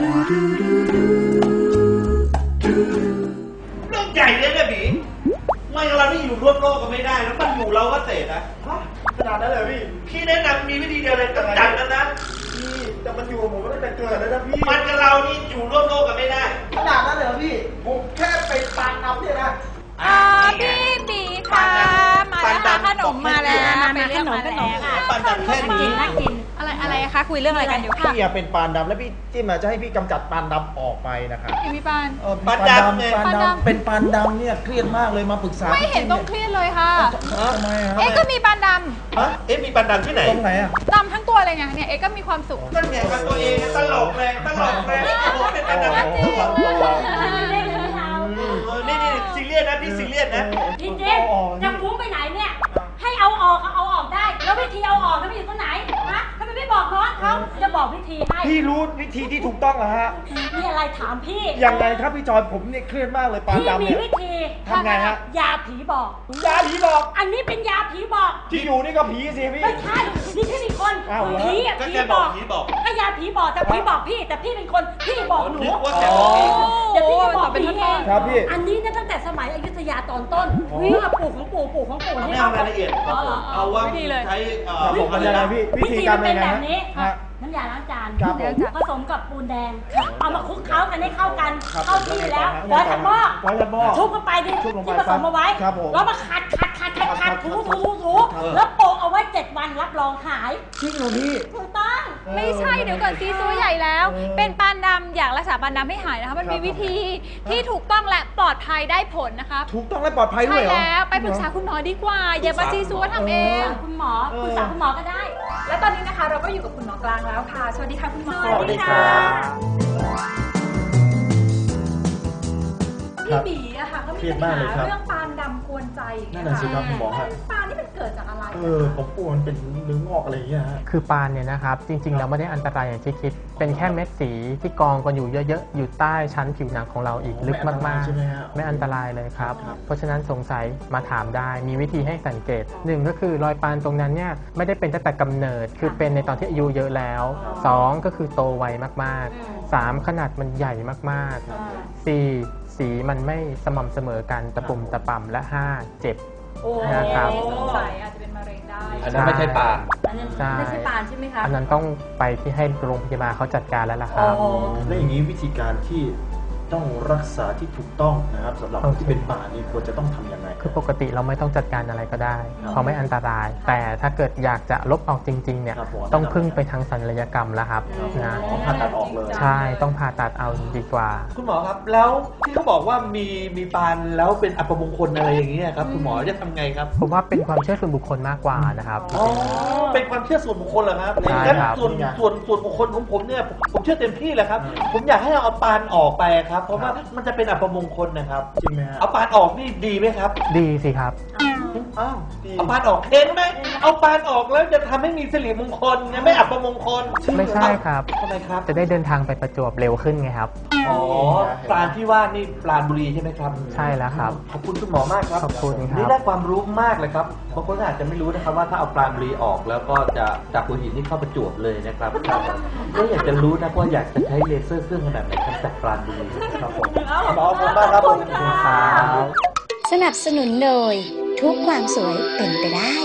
เรื่องใหญ่เลยเนี่ยบีไม่งั้นเราไม่อยู่ร่วมโลกกันไม่ได้แล้วมันอยู่เราก็เสร็จนะขนาดนั้นเลยพี่พี่แนะนำมีวิธีเดียวเลยกำจัดมันนะพี่แต่มันอยู่กับผมมาตั้งแต่เกิดแล้วนะพี่ มันกับเรานี่อยู่ร่วมโลกกันไม่ได้ ขนาดนั้นเลยเหรอพี่ ผมแค่ไปปานน้ำเนี่ยนะอ่าพี่บีค่ะ มาแล้วค่ะขนมมาแล้วมาไปมาเรียกขนมมาขนแล้วมค่ะปันดันแค่น่ากินี้นน่ากินอะไรอะไรคะคุยเรื่องอะไรกันอยู่ค่ะพี่อะเป็นปานดำแล้วพี่จิ้มอะจะให้พี่กำจัดปานดำออกไปนะครับเอมี่ปานเออปานดำไงปานปานดำดำเป็นปานดำเนี่ยเครียดมากเลยมาปรึกษาไม่เห็นพี่ต้องจิ้เครียดเลยค่ะเนี่ยทำไมอะเอ๊ะก็มีปานดฮะเอ๊ะมีปันดันที่ไหนตรงไหนอะำดำทั้งตัวเลยไงเนี่ยเอ๊ะก็มีความสุขนั่นไงกับตัวเองตลกแรงตลกแรงโอ้โหเป็นปันดันโอ้โหทั้งตัวเล่ นไม่เอาเออนี่นี่ซีเรียสนะพี่ซีเรียสนะพี่เจ๊จะฟุ้งไปไหนเนี่ย ให้เอาออกก็เอาออกได้ แล้ววิธีเอาออกมันอยู่ตรงไหนฮะทำไมไม่บอกน้องเขาจะบอกวิธีให้พี่รู้วิธีที่ถูกต้องเหรอฮะ มีอะไรถามพี่ยังไงครับพี่จอยผมเนี่ยเครียดมากเลยปานพี่ดำมีเนี่ย วิธีทำไงฮะ ยาผีบอก ยาผีบอกอันนี้เป็นยาผีบอก ที่อยู่นี่ก็ผีสิพี่ ไม่ใช่นี่ใช่มีคนอ้าวเหรอ ผีอะก็ผีแกบบออกกผีบอก ก็ยาผีบอกแต่ผีบอกพี่ แต่พี่เป็นคนพี่บอกหนู นึกว่าแกบอกผีเดี๋ยวพี่จะบอกเป็นพี่ท่อนเองครับพี่ อันนี้เนี่ยตั้งแต่สมัยอยุธยาตอนต้นเมื่อปู่ของปู่ปู่ของปู่ไม่นี่เอารายละเอียดอ๋อเหรอเอาว่าไม่ดีเลย ใช้เอ่คอรับผมมันยังไงพี่วิวิธีธีการมันเป็เป็นนไงแบบนี้ ฮะ น้ำยาล้างจานครับผม ผสมกับปูนแดง เอามาคลุกเคล้ากันให้เข้ากัน ครับเข้าที่แล้วผมร้อยถังหม้อร้อยถังหม้อ ชุบเข้าไปดิชุบลงไปที่ผสมเอาไว้ ครับผมแล้วมาขัดขัดขัดขัดขัดถูถูถูถูครับ แล้วโปะเอาไว้เจ็ดวันรับรองหายจริงเหรอพี่ถูกต้อง ไม่ใช่เดี๋ยวก่อนซีซัวใหญ่แล้ว เออ เป็นปานดำอยากรักษาปานดำให้หายนะคะ มันมีวิธีที่ถูกต้องและปลอดภัยได้ผลนะคะถูกต้องและปลอดภัยด้ใช่วยเหรอ แล้วไปปรึกษาคุณหมอดีกว่า อย่ามาซีซัวทำเอง คุณหมอปรึกษาคุณหมอก็ได้ และตอนนี้นะคะเราก็อยู่กับคุณหมอกลางแล้วค่ะ สวัสดีค่ะคุณหมอสวัสดีครับพี่บีอะค่ะเขามีเครียดปัมากญเลยหาครับเรื่องปานดำกวนใจอย่างเงี้ยนั่นน่ะสิครับคุณหมอฮะ ปานนี่มัน เกิดจากอะไรเออผมกลัวมันเป็นเนื้องอกอะไรอย่างเงี้ยฮะ คือปานเนี่ยนะครับ จริงๆแล้วไม่ได้อันตรายอย่างที่คิด เป็นแค่เม็ดสีที่กองกันอยู่เยอะๆ อยู่ใต้ชั้นผิวหนังของเราอีกลึกมากใช่ไหมฮะๆไม่อันตรายเลยครับ ครับ เพราะฉะนั้นสงสัยมาถามได้ มีวิธีให้สังเกตหนึ่งก็คือรอยปานตรงนั้นเนี่ยไม่ได้เป็นตั้งแต่กำเนิด คือเป็นในตอนที่อายุเยอะแล้วสองก็คือโตไวมากๆสามขนาดมันใหญ่มากๆสี่สีมันไม่สม่ำเสมอกันตะปุ่มตะป่ำและห้าเจ็บ โอ้นะครับ สงสัยอาจจะเป็นมะเร็งได้ อันนั้นไม่ใช่ปาน อันนั้นใช่ ไม่ใช่ปานใช่ไหมคะอันนั้นต้องไปที่ให้โรงพยาบาลเขาจัดการแล้วล่ะครับ อ๋อแล้วอย่างนี้วิธีการที่ต้องรักษาที่ถูกต้องนะครับสำหรับคนที่เป็นป่านี่ควรจะต้องทำยังไง คือปกติเราไม่ต้องจัดการอะไรก็ได้ครับเพราะไม่อันตราย แต่ถ้าเกิดอยากจะลบออกจริงๆเนี่ยครับผมต้องพึ่งไปทางศัลยกรรมแล้วครับนะอ๋อผ่าตัดออกเลยใช่ต้องผ่าตัดเอาดีกว่า คุณหมอครับแล้วที่เขาบอกว่ามีมีปานแล้วเป็นอัปมงคลอะไรอย่างเงี้ยครับคุณหมอจะทำไงครับผมว่าเป็นความเชื่อส่วนบุคคลมากกว่านะครับอ๋อเป็นความเชื่อส่วนบุคคลเหรอครับใช่งั้นครับส่วนส่วนส่วนบุคคลของผมเนี่ยผมผมเชื่อเต็มที่เลยครับ ผมอยากให้เอาปานออกไปครับ เพราะว่ามันจะเป็นอัปมงคลนะครับจริงไหมฮะเอาปานออกนี่ดีไหมครับดีสิครับ อ้าวดีเอาปานออกเห็นไหมเอาปานออกแล้วจะทำให้มีสิริมงคลเนี่ยไม่อัปมงคลไม่ใช่ครับ ทำไมครับจะได้เดินทางไปประจวบเร็วขึ้นไงครับ อ๋อปราณที่ว่านี่ปราณบุรีใช่ไหมครับใช่แล้วครับ ขอบคุณคุณหมอมากครับขอบคุณครับ นี่ได้ความรู้มากเลยครับบางคนอาจจะไม่รู้นะครับว่าถ้าเอาปราณบุรีออกแล้วก็จะจากหัวหินนี่เข้าประจวบเลยนะครับก็อยากจะรู้นะว่าอยากจะใช้เลเซอร์เครื่องขนาดไหนกำจัดปราณบุรีครับผมหมอขอบคุณมากครับผมครับ สนับสนุนโดยทุกความสวยเป็นไปได้